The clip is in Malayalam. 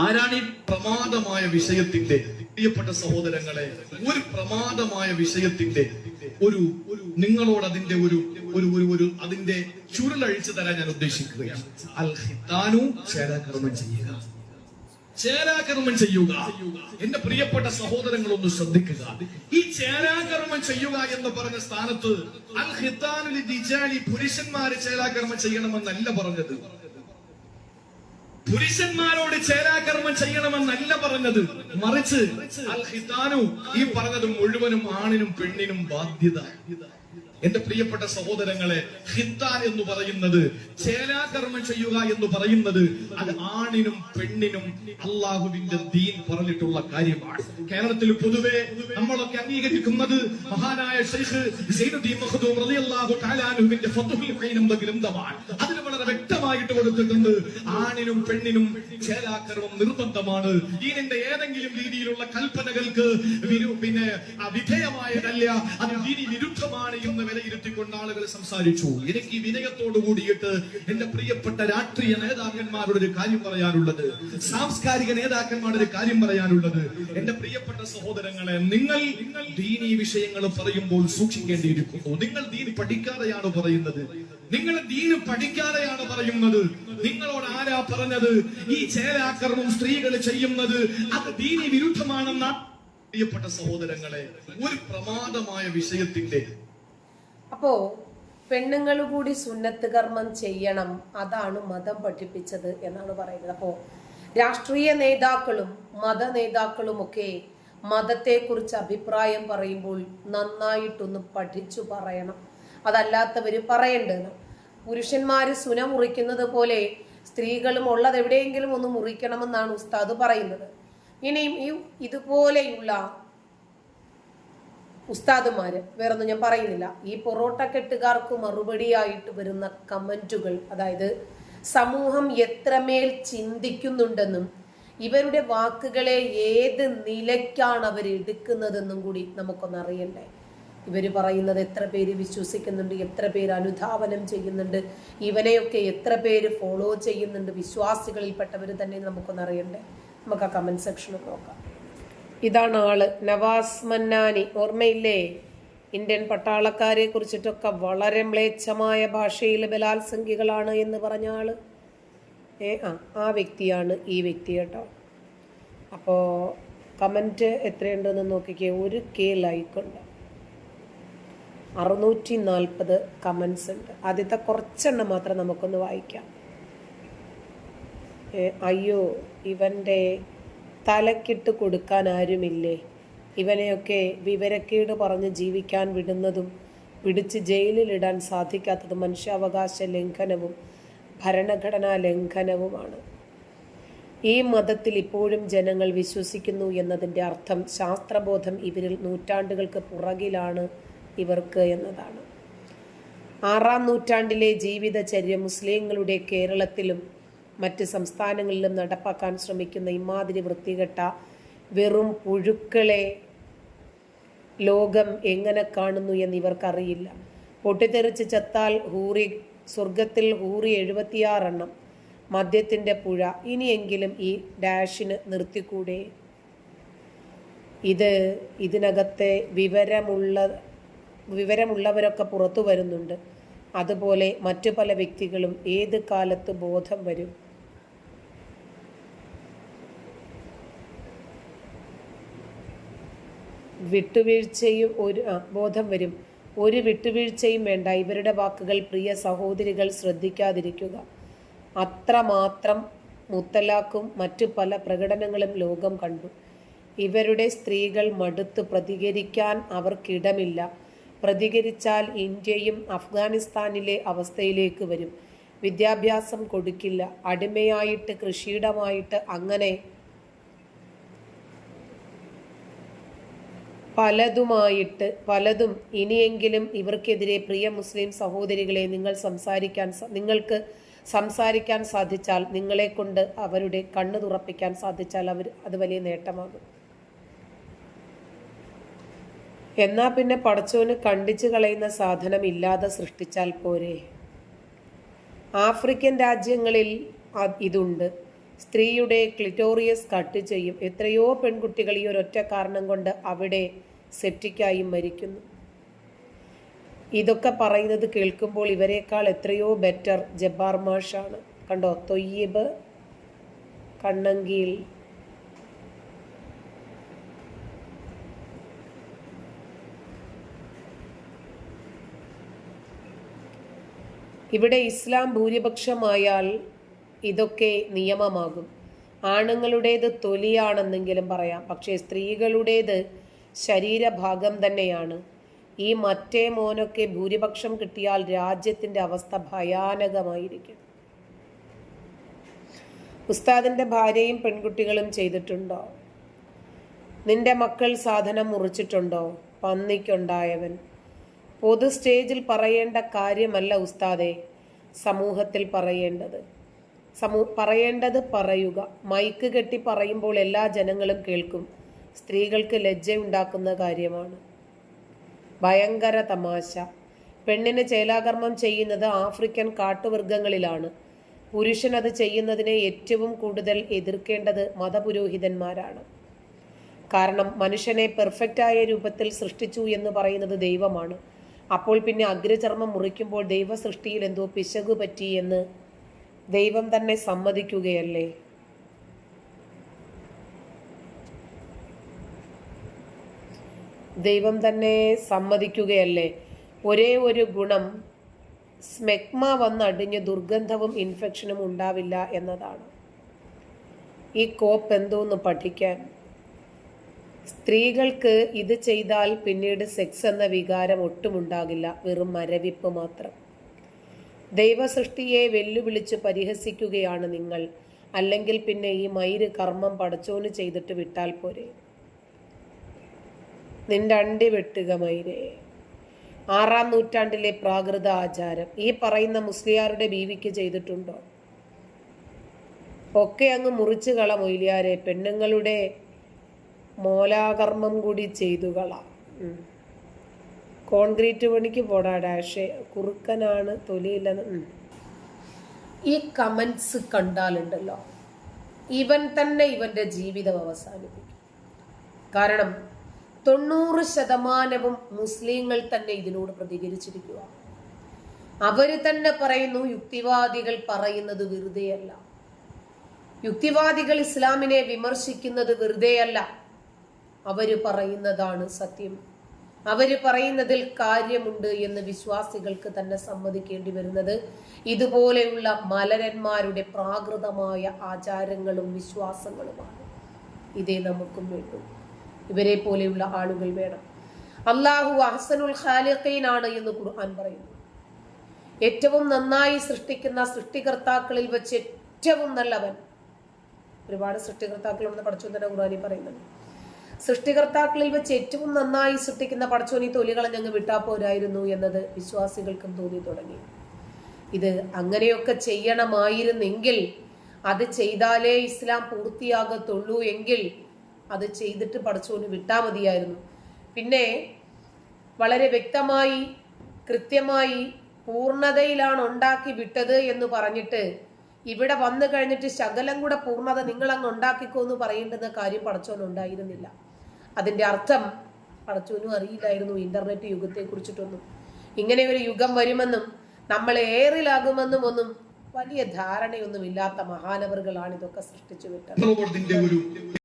ആരാണ് ഈ പ്രമാദമായ വിഷയത്തിന്റെ പ്രിയപ്പെട്ട സഹോദരങ്ങളെ ഒരു പ്രമാദമായ വിഷയത്തിന്റെ ഒരു നിങ്ങളോട് അതിന്റെ ഒരു ഒരു ഒരു ഒരു അതിന്റെ ചുരുളഴിച്ചു തരാൻ ഞാൻ ഉദ്ദേശിക്കുകയാണ്. ഹിത്താനു ചെയ്യുക. ചേരാകർമ്മം ചെയ്യുക. എന്റെ പ്രിയപ്പെട്ട സഹോദരങ്ങൾ ഒന്ന് ശ്രദ്ധിക്കുക. ഈ ചേരാകർമ്മം ചെയ്യുക എന്ന് പറഞ്ഞ സ്ഥാനത്ത് അൽ ഹിത്താനുലി ദിജാലി പുരുഷന്മാര് ചേരാകർമ്മം ചെയ്യണമെന്നല്ല പറഞ്ഞത്. പുരുഷന്മാരോട് ചേരാകർമ്മം ചെയ്യണമെന്നല്ല പറഞ്ഞത്. മറിച്ച് അൽ ഹിതാനു ഈ പറഞ്ഞത് മുഴുവനും ആണിനും പെണ്ണിനും ബാധ്യത. എന്റെ പ്രിയപ്പെട്ട സഹോദരങ്ങളെ ഹിത്താൻ എന്ന് പറയുന്നത് ചേലാകർമ്മം ചെയ്യുക എന്ന് പറയുന്നത് അത് ആണിനും പെണ്ണിനും അള്ളാഹുവിന്റെ ദീൻ പറഞ്ഞിട്ടുള്ള കാര്യമാണ്. കേരളത്തിൽ പൊതുവെ നമ്മളൊക്കെ അംഗീകരിക്കുന്നത് മഹാനായ ഗ്രന്ഥമാണ് അതിന് വളരെ വ്യക്തമായിട്ട് കൊടുത്തിട്ടുണ്ട് ആണിനും പെണ്ണിനും ചേലാകർമ്മം നിർബന്ധമാണ്. ഇതിന്റെ ഏതെങ്കിലും രീതിയിലുള്ള കൽപ്പനകൾക്ക് പിന്നെ വിധേയമായതല്ല അത് ദീനി വിരുദ്ധമാണ് എന്ന് വിലയിരുത്തിക്കൊണ്ട് ആളുകൾ സംസാരിച്ചു. എനിക്ക് ഈ വിനയത്തോട് കൂടിയിട്ട് എന്റെ പ്രിയപ്പെട്ട രാഷ്ട്രീയ നേതാക്കന്മാരുടെ ഒരു കാര്യം പറയാനുള്ളത്. സാംസ്കാരിക നേതാക്കന്മാരുടെ ഒരു കാര്യം പറയാനുള്ളത്. എന്റെ പ്രിയപ്പെട്ട സഹോദരങ്ങളെ നിങ്ങൾ ദീനീ വിഷയങ്ങൾ പറയുമ്പോൾ സൂക്ഷിക്കേണ്ടിയിരിക്കുന്നു. നിങ്ങൾ ദീൻ പഠിക്കാതെയാണ് പറയുന്നത്. നിങ്ങൾ ദീന് പഠിക്കാതെയാണ് പറയുന്നത്. നിങ്ങളോട് ആരാ പറഞ്ഞത്? ഈ ചേരാക്രമം സ്ത്രീകൾ ചെയ്യുന്നത് അത് ദീനി വിരുദ്ധമാണെന്ന? പ്രിയപ്പെട്ട സഹോദരങ്ങളെ ഒരു പ്രമാദമായ വിഷയത്തിന്റെ അപ്പോ പെണ്ണുങ്ങൾ കൂടി സുന്നത്ത് കർമ്മം ചെയ്യണം അതാണ് മതം പഠിപ്പിച്ചത് എന്നാണ് പറയുന്നത്. അപ്പോ രാഷ്ട്രീയ നേതാക്കളും മത നേതാക്കളും ഒക്കെ മതത്തെക്കുറിച്ച് അഭിപ്രായം പറയുമ്പോൾ നന്നായിട്ടൊന്ന് പഠിച്ചു പറയണം. അതല്ലാത്തവർ പറയേണ്ടത് പുരുഷന്മാർ സുന മുറിക്കുന്നത് പോലെ സ്ത്രീകളും ഉള്ളത് എവിടെയെങ്കിലും ഒന്ന് മുറിക്കണമെന്നാണ് ഉസ്താദ് പറയുന്നത്. ഇനിയും ഈ ഇതുപോലെയുള്ള ഉസ്താദുമാര് വേറൊന്നും ഞാൻ പറയുന്നില്ല. ഈ പൊറോട്ട കെട്ടുകാർക്ക് മറുപടിയായിട്ട് വരുന്ന കമന്റുകൾ അതായത് സമൂഹം എത്രമേൽ ചിന്തിക്കുന്നുണ്ടെന്നും ഇവരുടെ വാക്കുകളെ ഏത് നിലയ്ക്കാണ് അവർ എടുക്കുന്നതെന്നും കൂടി നമുക്കൊന്ന് അറിയണ്ടേ? ഇവർ പറയുന്നത് എത്ര പേര് വിശ്വസിക്കുന്നുണ്ട് എത്ര പേര് അനുധാവനം ചെയ്യുന്നുണ്ട് ഇവനെയൊക്കെ എത്ര പേര് ഫോളോ ചെയ്യുന്നുണ്ട് വിശ്വാസികളിൽപ്പെട്ടവർ തന്നെ നമുക്കൊന്ന് അറിയണ്ടേ? നമുക്ക് ആ കമന്റ് സെക്ഷനിൽ നോക്കാം. ഇതാണ് ആൾ. നവാസ് മന്നാനി. ഓർമ്മയില്ലേ? ഇന്ത്യൻ പട്ടാളക്കാരെ കുറിച്ചിട്ടൊക്കെ വളരെ മ്ലേച്ഛമായ ഭാഷയിൽ ബലാത്സംഗികളാണ് എന്ന് പറഞ്ഞ ആൾ. ഏ ആ ആ വ്യക്തിയാണ് ഈ വ്യക്തി കേട്ടോ. അപ്പോൾ കമന്റ് എത്രയുണ്ടെന്ന് നോക്കിക്കേ. ഒരു കെ ലൈക്ക് ഉണ്ട്. അറുന്നൂറ്റി നാൽപ്പത് കമൻസ് ഉണ്ട്. ആദ്യത്തെ കുറച്ചെണ്ണം മാത്രം നമുക്കൊന്ന് വായിക്കാം. അയ്യോ ഇവന്റെ തലക്കിട്ട് കൊടുക്കാൻ ആരുമില്ലേ? ഇവനെയൊക്കെ വിവരക്കേട് പറഞ്ഞ് ജീവിക്കാൻ വിടുന്നതും പിടിച്ച് ജയിലിലിടാൻ സാധിക്കാത്തതും മനുഷ്യാവകാശ ലംഘനവും ഭരണഘടനാ ലംഘനവുമാണ്. ഈ മതത്തിൽ ഇപ്പോഴും ജനങ്ങൾ വിശ്വസിക്കുന്നു എന്നതിന്റെ അർത്ഥം ശാസ്ത്രബോധം ഇവരിൽ നൂറ്റാണ്ടുകൾക്ക് പുറകിലാണ് ഇവർക്ക് എന്നതാണ്. ആറാം നൂറ്റാണ്ടിലെ ജീവിതചര്യ മുസ്ലിങ്ങളുടെ കേരളത്തിലും മറ്റ് സംസ്ഥാനങ്ങളിലും നടപ്പാക്കാൻ ശ്രമിക്കുന്ന ഇമാതിരി വൃത്തികെട്ട വെറും പുഴുക്കളെ ലോകം എങ്ങനെ കാണുന്നു എന്ന് ഇവർക്കറിയില്ല. പൊട്ടിത്തെറിച്ച് ചത്താൽ ഹൂറി സ്വർഗത്തിൽ ഹൂറി എഴുപത്തിയാറെണ്ണം മദ്യത്തിന്റെ പുഴ. ഇനിയെങ്കിലും ഈ ഡാഷിന് നിർത്തിക്കൂടെ? ഇത് ഇതിനകത്തെ വിവരമുള്ള വിവരമുള്ളവരൊക്കെ പുറത്തു വരുന്നുണ്ട്. അതുപോലെ മറ്റു പല വ്യക്തികളും ഏത് കാലത്ത് ബോധം വരും? വിട്ടുവീഴ്ചയും ഒരു ബോധം വരും. ഒരു വിട്ടുവീഴ്ചയും വേണ്ട. ഇവരുടെ വാക്കുകൾ പ്രിയ സഹോദരികൾ ശ്രദ്ധിക്കാതിരിക്കുക. അത്രമാത്രം മുത്തലാക്കും മറ്റു പല പ്രകടനങ്ങളും ലോകം കണ്ടു. ഇവരുടെ സ്ത്രീകൾ മടുത്ത് പ്രതികരിക്കാൻ അവർക്കിടമില്ല. പ്രതികരിച്ചാൽ ഇന്ത്യയും അഫ്ഗാനിസ്ഥാനിലെ അവസ്ഥയിലേക്ക് വരും. വിദ്യാഭ്യാസം കൊടുക്കില്ല. അടിമയായിട്ട് കൃഷിയിടമായിട്ട് അങ്ങനെ പലതുമായിട്ട് പലതും ഇനിയെങ്കിലും ഇവർക്കെതിരെ പ്രിയ മുസ്ലിം സഹോദരികളെ നിങ്ങൾ സംസാരിക്കാൻ നിങ്ങൾക്ക് സംസാരിക്കാൻ സാധിച്ചാൽ നിങ്ങളെ കൊണ്ട് അവരുടെ കണ്ണു തുറപ്പിക്കാൻ സാധിച്ചാൽ അവർ അത് വലിയ നേട്ടമാകും. എന്നാൽ പിന്നെ പടച്ചോന് കണ്ടിച്ചു കളയുന്ന സാധനം ഇല്ലാതെ സൃഷ്ടിച്ചാൽ പോരെ. ആഫ്രിക്കൻ രാജ്യങ്ങളിൽ ഇതുണ്ട്. സ്ത്രീയുടെ ക്ലിറ്റോറിയസ് കട്ട് ചെയ്യും. എത്രയോ പെൺകുട്ടികൾ ഈ ഒരൊറ്റ കാരണം കൊണ്ട് അവിടെ സെപ്റ്റിക്കായി മരിക്കുന്നു. ഇതൊക്കെ പറയുന്നത് കേൾക്കുമ്പോൾ ഇവരെക്കാൾ എത്രയോ ബെറ്റർ ജബ്ബാർ മാഷാണ്. കണ്ടോ? തൊയ്യബ് കണ്ണങ്കിയിൽ. ഇവിടെ ഇസ്ലാം ഭൂരിപക്ഷമായാൽ ഇതൊക്കെ നിയമമാകും. ആണുങ്ങളുടേത് തൊലിയാണെന്നെങ്കിലും പറയാം. പക്ഷേ സ്ത്രീകളുടേത് ശരീരഭാഗം തന്നെയാണ്. ഈ മറ്റേ മോനൊക്കെ ഭൂരിപക്ഷം കിട്ടിയാൽ രാജ്യത്തിന്റെ അവസ്ഥ ഭയാനകമായിരിക്കും. ഉസ്താദിന്റെ ഭാര്യയും പെൺകുട്ടികളും ചെയ്തിട്ടുണ്ടോ? നിന്റെ മക്കൾ സാധനം മുറിച്ചിട്ടുണ്ടോ? പന്നിക്കുണ്ടായവൻ. പൊതു സ്റ്റേജിൽ പറയേണ്ട കാര്യമല്ല ഉസ്താദെ സമൂഹത്തിൽ പറയേണ്ടത്. സമൂ പറയേണ്ടത് പറയുക. മൈക്ക് കെട്ടി പറയുമ്പോൾ എല്ലാ ജനങ്ങളും കേൾക്കും. സ്ത്രീകൾക്ക് ലജ്ജയുണ്ടാക്കുന്ന കാര്യമാണ്. ഭയങ്കര തമാശ. പെണ്ണിന് ചേലാകർമ്മം ചെയ്യുന്നത് ആഫ്രിക്കൻ കാട്ടുവർഗങ്ങളിലാണ് പുരുഷൻ അത് ചെയ്യുന്നതിനെ ഏറ്റവും കൂടുതൽ എതിർക്കേണ്ടത് മതപുരോഹിതന്മാരാണ്. കാരണം മനുഷ്യനെ പെർഫെക്റ്റായ രൂപത്തിൽ സൃഷ്ടിച്ചു എന്ന് പറയുന്നത് ദൈവമാണ്. അപ്പോൾ പിന്നെ അഗ്രചർമ്മം മുറിക്കുമ്പോൾ ദൈവസൃഷ്ടിയിൽ എന്തോ പിശകു പറ്റി എന്ന് ദൈവം തന്നെ സമ്മതിക്കുകയല്ലേ? ദൈവം തന്നെ സമ്മതിക്കുകയല്ലേ? ഒരേ ഒരു ഗുണം സ്മെഗ്മ വന്നടിഞ്ഞ് ദുർഗന്ധവും ഇൻഫെക്ഷനും ഉണ്ടാവില്ല എന്നതാണ്. ഈ കോപ്പ് എന്തോന്ന് പഠിക്കാൻ? സ്ത്രീകൾക്ക് ഇത് ചെയ്താൽ പിന്നീട് സെക്സ് എന്ന വികാരം ഒട്ടുമുണ്ടാകില്ല വെറും മരവിപ്പ് മാത്രം. ദൈവസൃഷ്ടിയെ വെല്ലുവിളിച്ച് പരിഹസിക്കുകയാണ് നിങ്ങൾ. അല്ലെങ്കിൽ പിന്നെ ഈ മയിര് കർമ്മം പടച്ചോന് ചെയ്തിട്ട് വിട്ടാൽ പോരെ? നിന്റെ അണ്ടി വെട്ടുക മയിരെ. ആറാം നൂറ്റാണ്ടിലെ പ്രാകൃത ആചാരം. ഈ പറയുന്ന മുസ്ലിയാരുടെ ബീവിക്ക് ചെയ്തിട്ടുണ്ടോ? ഒക്കെ അങ്ങ് മുറിച്ചു കള മൊയിലിയാരെ. പെണ്ണുങ്ങളുടെ മോലാകർമ്മം കൂടി ചെയ്തു കള. കോൺക്രീറ്റ് പണിക്ക് പോടാ ഡാഷേ കുറുക്കനാണ് തൊലിയില്ലെന്ന്. ഈ കമൻസ് കണ്ടാലുണ്ടല്ലോ. ഇവൻ തന്നെ ഇവന്റെ ജീവിതം അവസാനിപ്പിക്കും. കാരണം തൊണ്ണൂറ് ശതമാനവും മുസ്ലിങ്ങൾ തന്നെ ഇതിനോട് പ്രതികരിച്ചിരിക്കുക അവർ തന്നെ പറയുന്നു യുക്തിവാദികൾ പറയുന്നത് വെറുതെയല്ല. യുക്തിവാദികൾ ഇസ്ലാമിനെ വിമർശിക്കുന്നത് വെറുതെയല്ല. അവർ പറയുന്നതാണ് സത്യം. അവർ പറയുന്നതിൽ കാര്യമുണ്ട് എന്ന് വിശ്വാസികൾക്ക് തന്നെ സമ്മതിക്കേണ്ടി വരുന്നത്. ഇതുപോലെയുള്ള മലരന്മാരുടെ പ്രാകൃതമായ ആചാരങ്ങളും വിശ്വാസങ്ങളുമാണ്. ഇതേ നമുക്കും വേണ്ടു. ഇവരെ പോലെയുള്ള ആളുകൾ വേണം. അള്ളാഹു അഹസനുൽ ഖാലിഖീനാണ് എന്ന് ഖുർആൻ പറയുന്നു. ഏറ്റവും നന്നായി സൃഷ്ടിക്കുന്ന സൃഷ്ടികർത്താക്കളിൽ വെച്ച് ഏറ്റവും നല്ലവൻ. ഒരുപാട് സൃഷ്ടികർത്താക്കളുണ്ടെന്ന് പഠിച്ചു തന്നെ ഖുർആാനി പറയുന്നുണ്ട്. സൃഷ്ടികർത്താക്കളിൽ വെച്ച് ഏറ്റവും നന്നായി സൃഷ്ടിക്കുന്ന പടച്ചോനി തൊലികളെ ഞങ്ങൾ വിട്ടാ പോരായിരുന്നു എന്നത് വിശ്വാസികൾക്കും തോന്നി തുടങ്ങി. ഇത് അങ്ങനെയൊക്കെ ചെയ്യണമായിരുന്നെങ്കിൽ അത് ചെയ്താലേ ഇസ്ലാം പൂർത്തിയാകത്തുള്ളൂ എങ്കിൽ അത് ചെയ്തിട്ട് പടച്ചോന് വിട്ടാ മതിയായിരുന്നു. പിന്നെ വളരെ വ്യക്തമായി കൃത്യമായി പൂർണതയിലാണ് ഉണ്ടാക്കി വിട്ടത് എന്ന് പറഞ്ഞിട്ട് ഇവിടെ വന്നു കഴിഞ്ഞിട്ട് ശകലം കൂടെ പൂർണത നിങ്ങൾ അങ്ങ് ഉണ്ടാക്കിക്കോ എന്ന് പറയേണ്ടുന്ന കാര്യം പടച്ചോൻ ഉണ്ടായിരുന്നില്ല. അതിന്റെ അർത്ഥം പടച്ചോനും അറിയില്ലായിരുന്നു ഇന്റർനെറ്റ് യുഗത്തെ കുറിച്ചിട്ടൊന്നും. ഇങ്ങനെ ഒരു യുഗം വരുമെന്നും നമ്മൾ ഏറിലാകുമെന്നും ഒന്നും വലിയ ധാരണയൊന്നുമില്ലാത്ത മഹാനവറുകളാണ് ഇതൊക്കെ സൃഷ്ടിച്ചു വിട്ടത്.